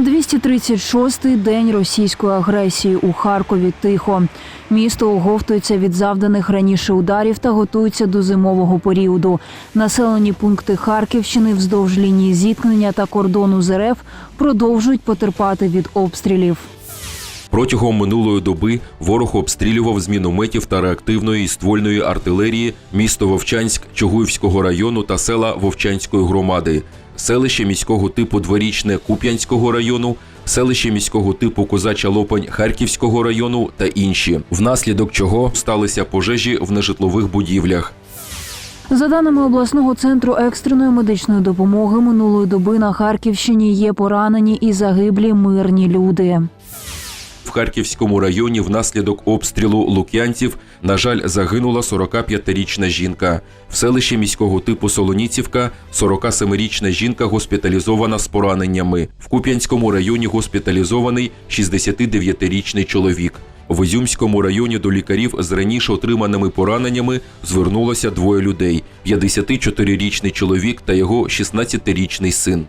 236-й день російської агресії у Харкові тихо. Місто оговтується від завданих раніше ударів та готується до зимового періоду. Населені пункти Харківщини вздовж лінії зіткнення та кордону з РФ продовжують потерпати від обстрілів. Протягом минулої доби ворог обстрілював з мінометів та реактивної ствольної артилерії місто Вовчанськ Чугуївського району та села Вовчанської громади, селище міського типу Дворічне Куп'янського району, селище міського типу Козача Лопань Харківського району та інші, внаслідок чого сталися пожежі в нежитлових будівлях. За даними обласного центру екстреної медичної допомоги, минулої доби на Харківщині є поранені і загиблі мирні люди. Харківському районі внаслідок обстрілу лук'янців, на жаль, загинула 45-річна жінка. В селищі міського типу Солоніцівка 47-річна жінка госпіталізована з пораненнями. В Куп'янському районі госпіталізований 69-річний чоловік. В Ізюмському районі до лікарів з раніше отриманими пораненнями звернулося двоє людей: 54-річний чоловік та його 16-річний син.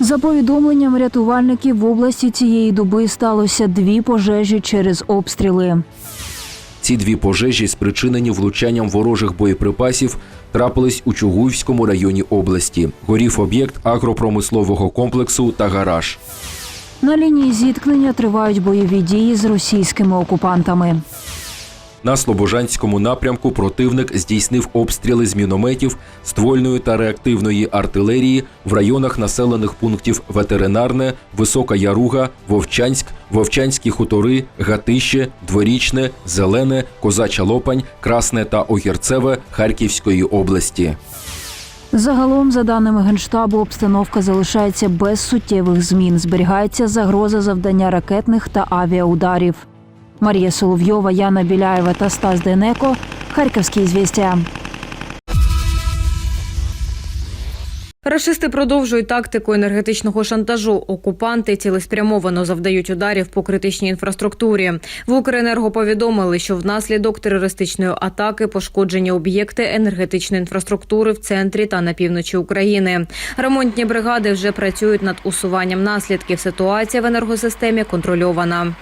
За повідомленням рятувальників в області цієї доби сталося дві пожежі через обстріли. Ці дві пожежі, спричинені влучанням ворожих боєприпасів, трапились у Чугуївському районі області. Горів об'єкт агропромислового комплексу та гараж. На лінії зіткнення тривають бойові дії з російськими окупантами. На Слобожанському напрямку противник здійснив обстріли з мінометів, ствольної та реактивної артилерії в районах населених пунктів Ветеринарне, Висока Яруга, Вовчанськ, Вовчанські хутори, Гатище, Дворічне, Зелене, Козача Лопань, Красне та Огірцеве Харківської області. Загалом, за даними генштабу, обстановка залишається без суттєвих змін. Зберігається загроза завдання ракетних та авіаударів. Марія Соловйова, Яна Біляєва та Стас Денеко. Харківські звістя. Рашисти продовжують тактику енергетичного шантажу. Окупанти цілеспрямовано завдають ударів по критичній інфраструктурі. В Укренерго повідомили, що внаслідок терористичної атаки пошкоджені об'єкти енергетичної інфраструктури в центрі та на півночі України. Ремонтні бригади вже працюють над усуванням наслідків. Ситуація в енергосистемі контрольована.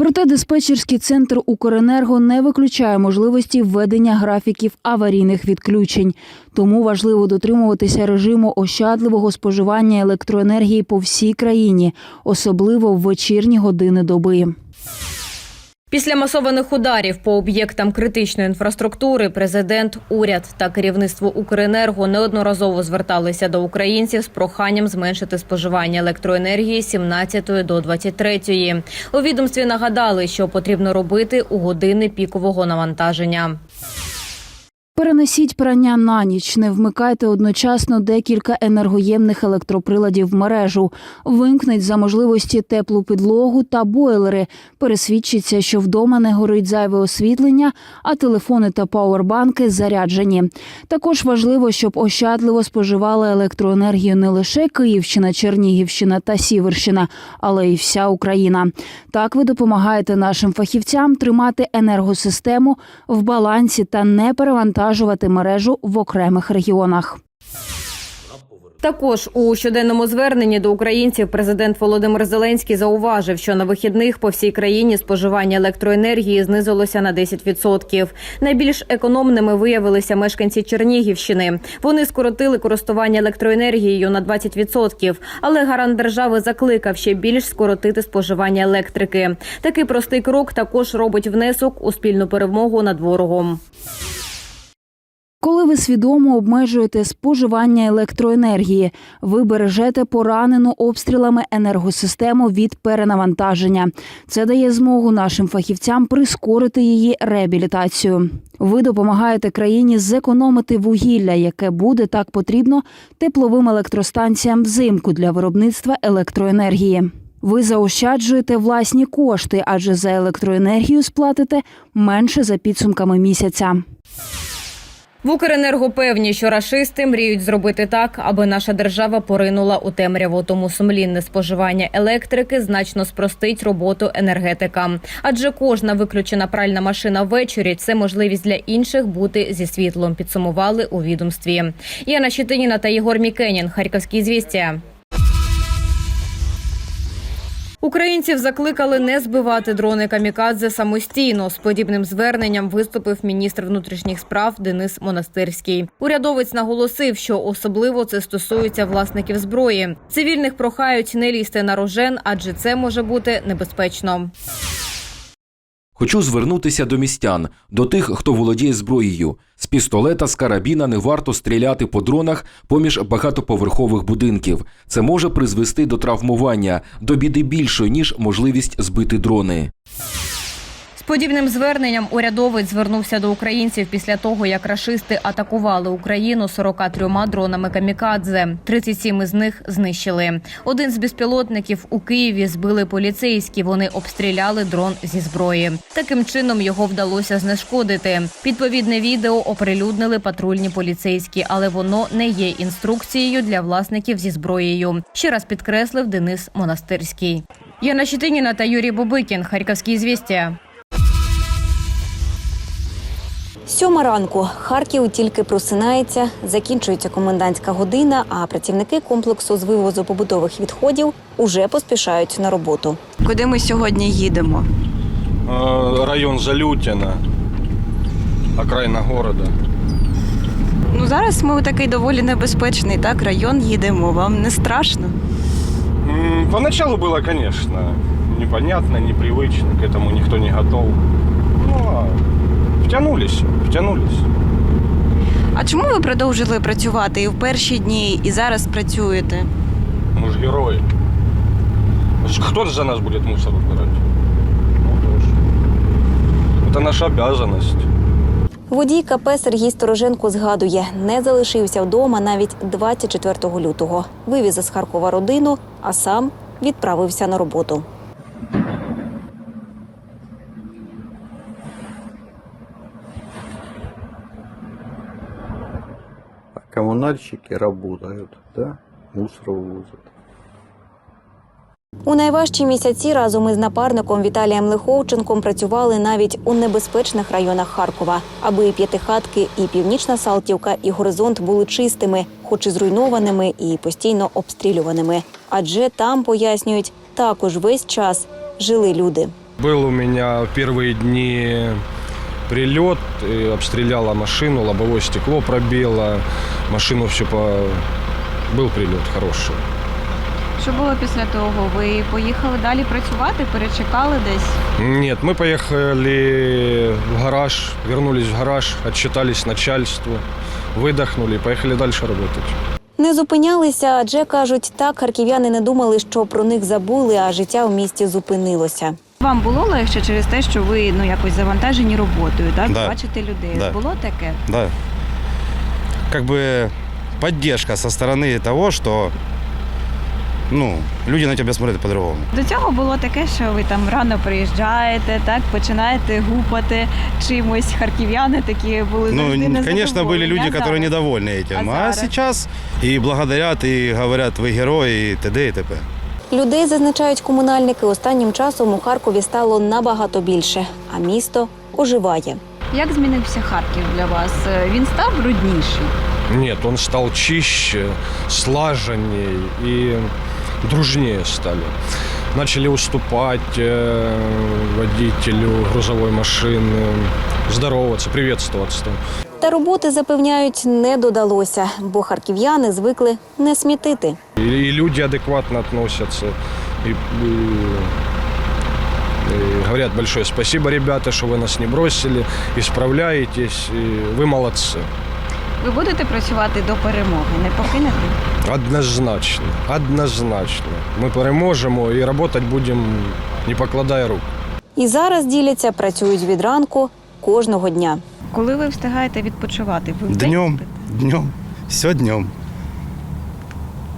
Проте диспетчерський центр Укренерго не виключає можливості введення графіків аварійних відключень. Тому важливо дотримуватися режиму ощадливого споживання електроенергії по всій країні, особливо в вечірні години доби. Після масованих ударів по об'єктам критичної інфраструктури президент, уряд та керівництво Укренерго неодноразово зверталися до українців з проханням зменшити споживання електроенергії з 17 до 23. У відомстві нагадали, що потрібно робити у години пікового навантаження. Перенесіть прання на ніч, не вмикайте одночасно декілька енергоємних електроприладів в мережу. Вимкніть за можливості теплу підлогу та бойлери. Пересвідчіться, що вдома не горить зайве освітлення, а телефони та пауербанки заряджені. Також важливо, щоб ощадливо споживали електроенергію не лише Київщина, Чернігівщина та Сіверщина, але й вся Україна. Так ви допомагаєте нашим фахівцям тримати енергосистему в балансі та не перевантажувати мережу в окремих регіонах. Також у щоденному зверненні до українців президент Володимир Зеленський зауважив, що на вихідних по всій країні споживання електроенергії знизилося на 10%. Найбільш економними виявилися мешканці Чернігівщини. Вони скоротили користування електроенергією на 20%, але гарант держави закликав ще більш скоротити споживання електрики. Такий простий крок також робить внесок у спільну перемогу над ворогом. Коли ви свідомо обмежуєте споживання електроенергії, ви бережете поранену обстрілами енергосистему від перенавантаження. Це дає змогу нашим фахівцям прискорити її реабілітацію. Ви допомагаєте країні зекономити вугілля, яке буде так потрібно тепловим електростанціям взимку для виробництва електроенергії. Ви заощаджуєте власні кошти, адже за електроенергію сплатите менше за підсумками місяця. В Укренерго певні, що рашисти мріють зробити так, аби наша держава поринула у темряву. Тому сумлінне споживання електрики значно спростить роботу енергетикам. Адже кожна виключена пральна машина ввечері це можливість для інших бути зі світлом. Підсумували у відомстві. Яна Щетиніна та Єгор Мікенін. Харківські звістя. Українців закликали не збивати дрони камікадзе самостійно. З подібним зверненням виступив міністр внутрішніх справ Денис Монастирський. Урядовець наголосив, що особливо це стосується власників зброї. Цивільних прохають не лізти на рожен, адже це може бути небезпечно. Хочу звернутися до містян, до тих, хто володіє зброєю. З пістолета, з карабіна не варто стріляти по дронах поміж багатоповерхових будинків. Це може призвести до травмування, до біди більшої, ніж можливість збити дрони. Подібним зверненням урядовець звернувся до українців після того, як рашисти атакували Україну 43 дронами камікадзе. 37 із них знищили. Один з безпілотників у Києві збили поліцейські. Вони обстріляли дрон зі зброї. Таким чином його вдалося знешкодити. Відповідне відео оприлюднили патрульні поліцейські, але воно не є інструкцією для власників зі зброєю. Ще раз підкреслив Денис Монастирський. Яна Щетиніна та Юрій Бобикін. Харківські звістя. Сьома ранку Харків тільки просинається, закінчується комендантська година, а працівники комплексу з вивозу побутових відходів уже поспішають на роботу. Куди ми сьогодні їдемо? Э, район Залютина, окраина города. Ну зараз ми у такий доволі небезпечний так район їдемо. Вам не страшно? М, Поначалу было, конечно, непонятно, непривычно, к этому никто не готов. Ну, а втянулись, втянулись. А чому ви продовжили працювати і в перші дні, і зараз працюєте? Мы же герои. Ж за нас будет мусор убирать? Ну. Это наша обязанность. Водій КП Сергій Стороженко згадує, не залишився вдома навіть 24 лютого. Вивіз із Харкова родину, а сам відправився на роботу. А коммунальщики работают, да? Мусор вывозят. У найважчі місяці разом із напарником Віталієм Лиховченком працювали навіть у небезпечних районах Харкова, аби і п'ятихатки, і північна Салтівка, і горизонт були чистими, хоч і зруйнованими і постійно обстрілюваними. Адже там пояснюють, також весь час жили люди. Был у меня в первые дни прилет, и обстреляла машину, лобовое стекло пробило, машину все по... Был прилет хороший. Що було після того? Ви поїхали далі працювати, перечекали десь? Нет, мы поехали в гараж, вернулись в гараж, отчитались начальству, выдохнули и поехали дальше работать. Не зупинялися, адже кажуть, так харків'яни не думали, що про них забули, а життя в місті зупинилося. Вам було легше через те, що ви ну якось завантажені роботою, так Да. бачите людей. Да. Було таке? Да. Как бы поддержка со стороны того, что ну, люди на тебя смотрят по-другому. До цього було таке, що ви там рано приїжджаєте, так починаєте гупати чимось. Харків'яни такі були Ну, завжди конечно, незадоволені. были люди, А которые зараз? недовольны этим. А А, зараз? сейчас и благодарят, и говорят, вы герои, и т.д. и т.п. Людей зазначають комунальники. Останнім часом у Харкові стало набагато більше, а місто оживає. Як змінився Харків для вас? Він став брудніший. Нет, он стал чище, слаженней и дружнее стали. Начали уступать э, водителю грузовой машины, здороваться, приветствоваться. Та роботи запевняють не додалося, бо харків'яни звикли не смітити. И, и люди адекватно относятся. И, и- и говорят большое спасибо, ребята, что вы нас не бросили, исправляетесь, и вы молодцы. Ви будете працювати до перемоги, не покинете? Однозначно, однозначно. Ми переможемо і працювати будемо, не покладая рук. І зараз діляться, працюють від ранку кожного дня. Коли ви встигаєте відпочивати? Ви вдень Днем, спите? днем, все днем.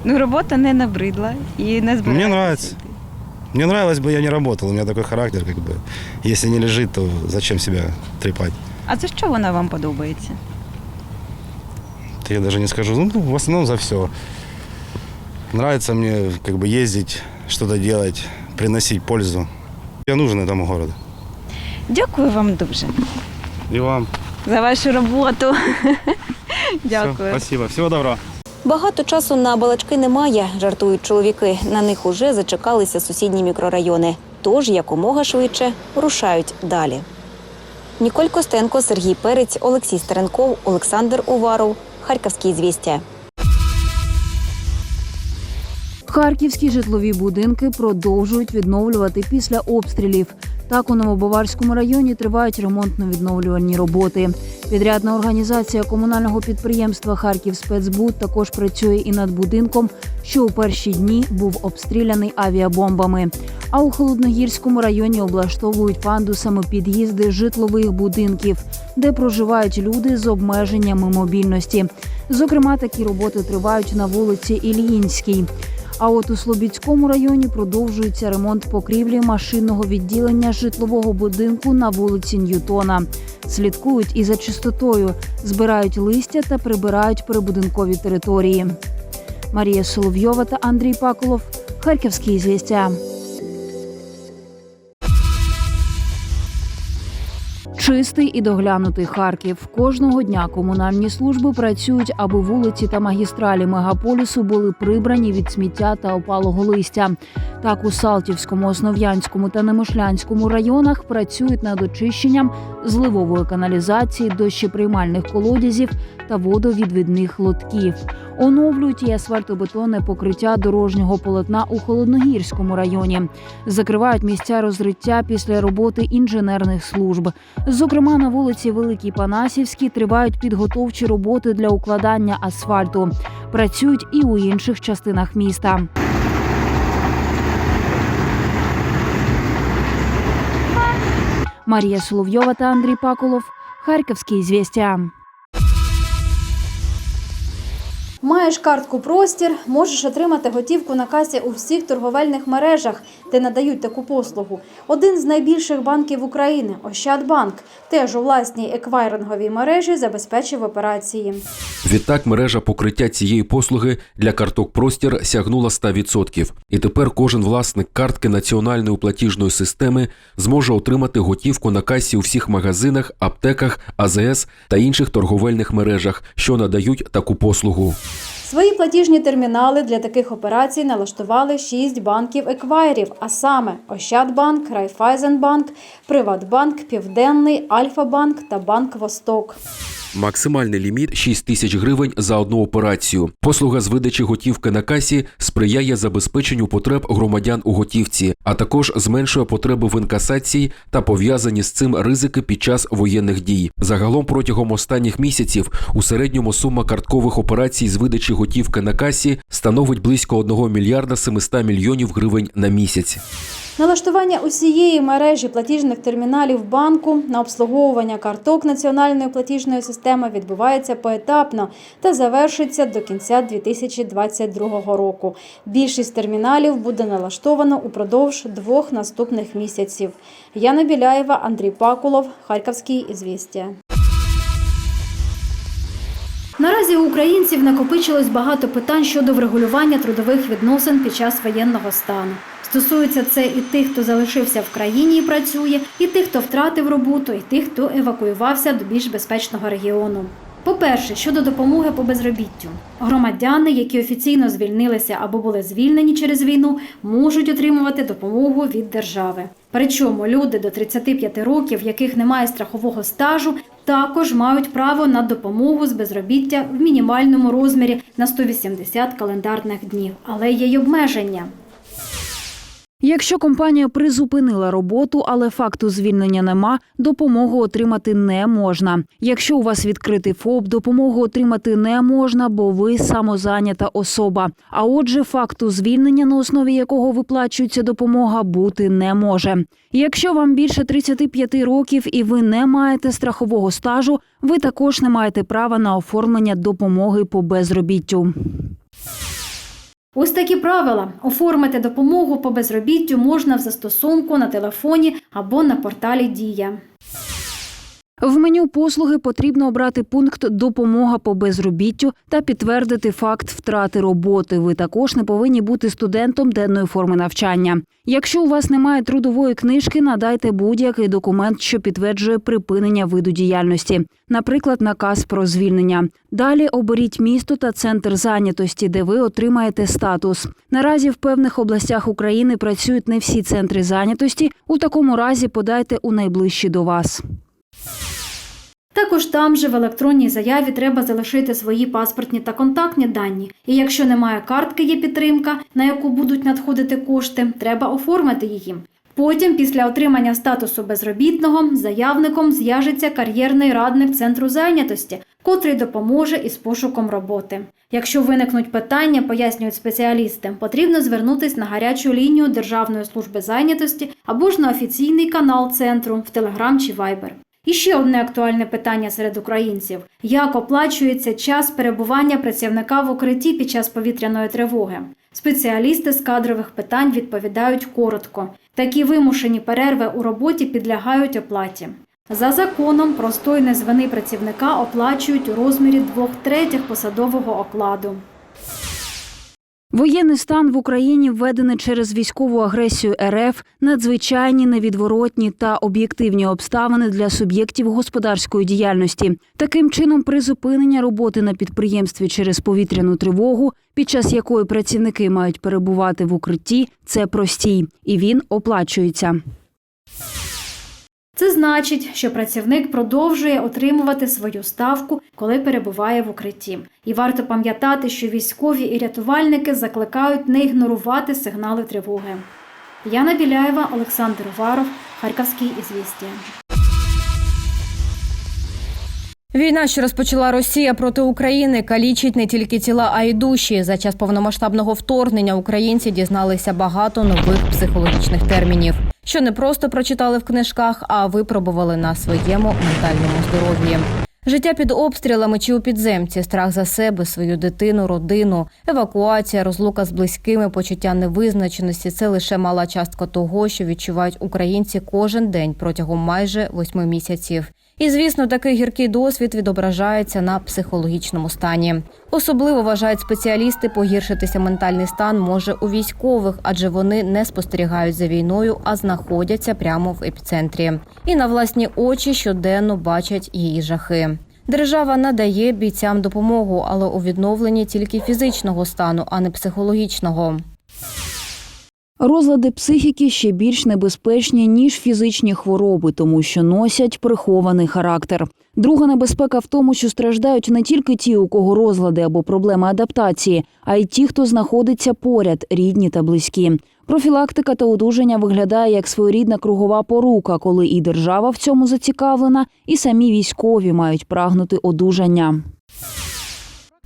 Ну, робота не набридла і не збирається. Мне нравится. Мне нравилось бы, я не работал. У меня такой характер, как бы. Если не лежит, то зачем себя трепать? А за що вона вам подобається? Это я даже не скажу. Ну, в основном за все. Нравится мне как бы ездить, что-то делать, приносить пользу. Я нужен этому городу. Дякую вам дуже И вам. за вашу роботу. Дякую. Всё, спасибо. Всего доброго. Багато часу на балачки немає, жартують чоловіки. На них уже зачекалися сусідні мікрорайони. Тож якомога швидше рушають далі. Ніколь Костенко, Сергій Перець, Олексій Стеренков, Олександр Уваров. Харківські звістя. Харківські житлові будинки продовжують відновлювати після обстрілів. Так у Новобаварському районі тривають ремонтно-відновлювальні роботи. Підрядна організація комунального підприємства Харків Спецбуд також працює і над будинком, що у перші дні був обстріляний авіабомбами. А у холодногірському районі облаштовують пандусами під'їзди житлових будинків, де проживають люди з обмеженнями мобільності. Зокрема, такі роботи тривають на вулиці Ільїнській. А от у Слобідському районі продовжується ремонт покрівлі машинного відділення житлового будинку на вулиці Ньютона. Слідкують і за чистотою, збирають листя та прибирають прибудинкові території. Марія Соловйова та Андрій Паколов. Харківські звістя. Чистий і доглянутий Харків. Кожного дня комунальні служби працюють, аби вулиці та магістралі мегаполісу були прибрані від сміття та опалого листя. Так у Салтівському, Основ'янському та Немишлянському районах працюють над очищенням зливової каналізації, дощеприймальних колодязів та водовідвідних лотків. Оновлюють і асфальтобетонне покриття дорожнього полотна у Холодногірському районі. Закривають місця розриття після роботи інженерних служб. Зокрема, на вулиці Великій Панасівській тривають підготовчі роботи для укладання асфальту. Працюють і у інших частинах міста. Марія Соловйова та Андрій Паколов. Харківські звістя. Маєш картку простір, можеш отримати готівку на касі у всіх торговельних мережах, де надають таку послугу. Один з найбільших банків України Ощадбанк, теж у власній еквайринговій мережі забезпечив операції. Відтак мережа покриття цієї послуги для карток простір сягнула 100%. І тепер кожен власник картки національної платіжної системи зможе отримати готівку на касі у всіх магазинах, аптеках, АЗС та інших торговельних мережах, що надають таку послугу. Свої платіжні термінали для таких операцій налаштували шість банків еквайрів, а саме Ощадбанк, Райфайзенбанк, Приватбанк, Південний, Альфа-банк та Банк Восток. Максимальний ліміт 6 тисяч гривень за одну операцію. Послуга з видачі готівки на касі сприяє забезпеченню потреб громадян у готівці, а також зменшує потреби в інкасації та пов'язані з цим ризики під час воєнних дій. Загалом протягом останніх місяців у середньому сума карткових операцій з видачі готівки на касі становить близько 1 мільярда 700 мільйонів гривень на місяць. Налаштування усієї мережі платіжних терміналів банку на обслуговування карток національної платіжної системи відбувається поетапно та завершиться до кінця 2022 року. Більшість терміналів буде налаштовано упродовж двох наступних місяців. Яна Біляєва, Андрій Пакулов, Харківський ізвістія. Наразі у українців накопичилось багато питань щодо врегулювання трудових відносин під час воєнного стану. Стосується це і тих, хто залишився в країні і працює, і тих, хто втратив роботу, і тих, хто евакуювався до більш безпечного регіону. По-перше, щодо допомоги по безробіттю, громадяни, які офіційно звільнилися або були звільнені через війну, можуть отримувати допомогу від держави. Причому люди до 35 років, яких немає страхового стажу, також мають право на допомогу з безробіття в мінімальному розмірі на 180 календарних днів, але є й обмеження. Якщо компанія призупинила роботу, але факту звільнення нема, допомогу отримати не можна. Якщо у вас відкритий ФОП, допомогу отримати не можна, бо ви самозайнята особа. А отже, факту звільнення, на основі якого виплачується допомога, бути не може. Якщо вам більше 35 років і ви не маєте страхового стажу, ви також не маєте права на оформлення допомоги по безробіттю. Ось такі правила. Оформити допомогу по безробіттю можна в застосунку на телефоні або на порталі Дія. В меню послуги потрібно обрати пункт Допомога по безробіттю та підтвердити факт втрати роботи. Ви також не повинні бути студентом денної форми навчання. Якщо у вас немає трудової книжки, надайте будь-який документ, що підтверджує припинення виду діяльності, наприклад, наказ про звільнення. Далі оберіть місто та центр зайнятості, де ви отримаєте статус. Наразі в певних областях України працюють не всі центри зайнятості. У такому разі подайте у найближчі до вас. Також там же в електронній заяві треба залишити свої паспортні та контактні дані. І якщо немає картки, є підтримка, на яку будуть надходити кошти, треба оформити її. Потім, після отримання статусу безробітного, заявником зв'яжеться кар'єрний радник центру зайнятості, котрий допоможе із пошуком роботи. Якщо виникнуть питання, пояснюють спеціалісти, потрібно звернутись на гарячу лінію Державної служби зайнятості або ж на офіційний канал центру в Телеграм чи Вайбер. І ще одне актуальне питання серед українців: як оплачується час перебування працівника в укритті під час повітряної тривоги? Спеціалісти з кадрових питань відповідають коротко: такі вимушені перерви у роботі підлягають оплаті. За законом простої з вини працівника оплачують у розмірі двох третіх посадового окладу. Воєнний стан в Україні введений через військову агресію РФ, надзвичайні невідворотні та об'єктивні обставини для суб'єктів господарської діяльності. Таким чином, призупинення роботи на підприємстві через повітряну тривогу, під час якої працівники мають перебувати в укритті, це простій, і він оплачується. Це значить, що працівник продовжує отримувати свою ставку, коли перебуває в укритті. І варто пам'ятати, що військові і рятувальники закликають не ігнорувати сигнали тривоги. Яна Біляєва, Олександр Уваров, Харківський ізвістія. Війна, що розпочала Росія проти України, калічить не тільки тіла, а й душі. За час повномасштабного вторгнення українці дізналися багато нових психологічних термінів, що не просто прочитали в книжках, а випробували на своєму ментальному здоров'ї. Життя під обстрілами чи у підземці, страх за себе, свою дитину, родину, евакуація, розлука з близькими, почуття невизначеності це лише мала частка того, що відчувають українці кожен день протягом майже восьми місяців. І звісно, такий гіркий досвід відображається на психологічному стані. Особливо вважають спеціалісти, погіршитися ментальний стан може у військових, адже вони не спостерігають за війною, а знаходяться прямо в епіцентрі. І на власні очі щоденно бачать її жахи. Держава надає бійцям допомогу, але у відновленні тільки фізичного стану, а не психологічного. Розлади психіки ще більш небезпечні ніж фізичні хвороби, тому що носять прихований характер. Друга небезпека в тому, що страждають не тільки ті, у кого розлади або проблеми адаптації, а й ті, хто знаходиться поряд, рідні та близькі. Профілактика та одужання виглядає як своєрідна кругова порука, коли і держава в цьому зацікавлена, і самі військові мають прагнути одужання.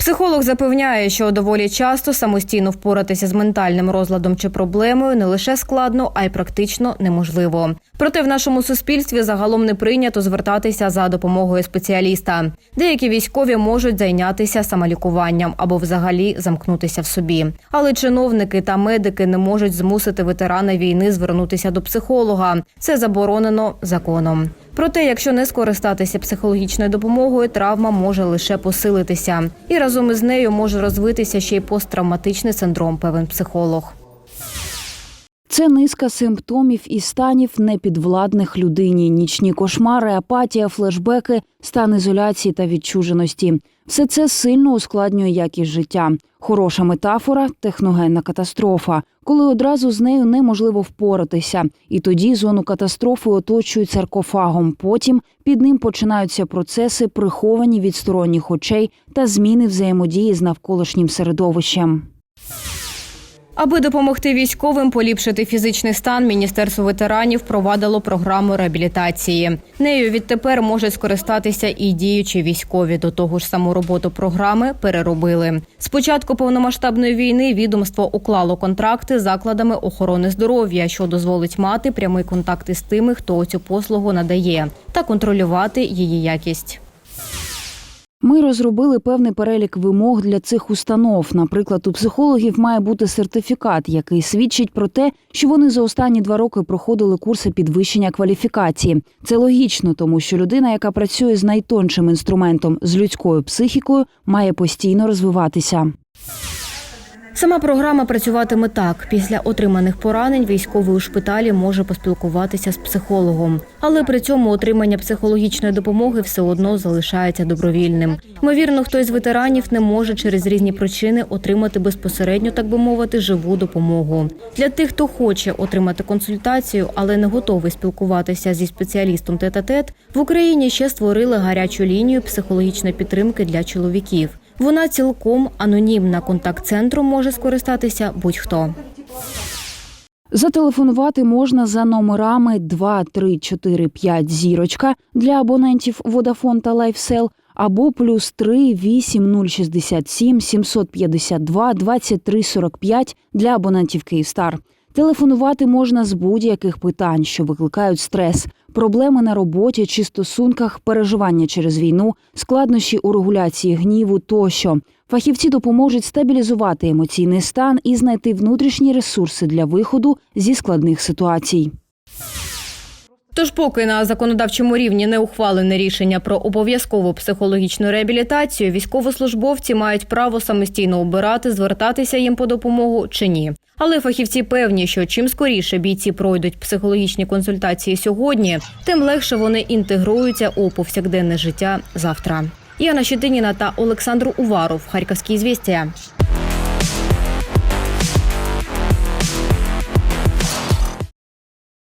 Психолог запевняє, що доволі часто самостійно впоратися з ментальним розладом чи проблемою не лише складно, а й практично неможливо. Проте в нашому суспільстві загалом не прийнято звертатися за допомогою спеціаліста. Деякі військові можуть зайнятися самолікуванням або взагалі замкнутися в собі. Але чиновники та медики не можуть змусити ветерана війни звернутися до психолога. Це заборонено законом. Проте, якщо не скористатися психологічною допомогою, травма може лише посилитися, і разом із нею може розвитися ще й посттравматичний синдром, певен психолог. Це низка симптомів і станів непідвладних людині: нічні кошмари, апатія, флешбеки, стан ізоляції та відчуженості. Все це сильно ускладнює якість життя. Хороша метафора техногенна катастрофа, коли одразу з нею неможливо впоратися. І тоді зону катастрофи оточують саркофагом. Потім під ним починаються процеси, приховані від сторонніх очей та зміни взаємодії з навколишнім середовищем. Аби допомогти військовим поліпшити фізичний стан, міністерство ветеранів провадило програму реабілітації. Нею відтепер можуть скористатися і діючі військові. До того ж, саму роботу програми переробили. З початку повномасштабної війни відомство уклало контракти з закладами охорони здоров'я, що дозволить мати прямий контакт із тими, хто цю послугу надає, та контролювати її якість. Ми розробили певний перелік вимог для цих установ. Наприклад, у психологів має бути сертифікат, який свідчить про те, що вони за останні два роки проходили курси підвищення кваліфікації. Це логічно, тому що людина, яка працює з найтоншим інструментом з людською психікою, має постійно розвиватися. Сама програма працюватиме так: після отриманих поранень військовий у шпиталі може поспілкуватися з психологом, але при цьому отримання психологічної допомоги все одно залишається добровільним. Ймовірно, хтось з ветеранів не може через різні причини отримати безпосередньо, так би мовити, живу допомогу. Для тих, хто хоче отримати консультацію, але не готовий спілкуватися зі спеціалістом тет-а-тет, в Україні ще створили гарячу лінію психологічної підтримки для чоловіків. Вона цілком анонімна. Контакт-центром може скористатися будь-хто. Зателефонувати можна за номерами 2, 3, 4, 5 зірочка для абонентів Vodafone та LifeSell або плюс 3 8 067 752 23 45 для абонентів Київстар. Телефонувати можна з будь-яких питань, що викликають стрес, проблеми на роботі чи стосунках, переживання через війну, складнощі у регуляції гніву тощо. Фахівці допоможуть стабілізувати емоційний стан і знайти внутрішні ресурси для виходу зі складних ситуацій. Тож, поки на законодавчому рівні не ухвалене рішення про обов'язкову психологічну реабілітацію, військовослужбовці мають право самостійно обирати, звертатися їм по допомогу чи ні. Але фахівці певні, що чим скоріше бійці пройдуть психологічні консультації сьогодні, тим легше вони інтегруються у повсякденне життя завтра. Яна Щетиніна та Олександр Уваров, Харківські звістя.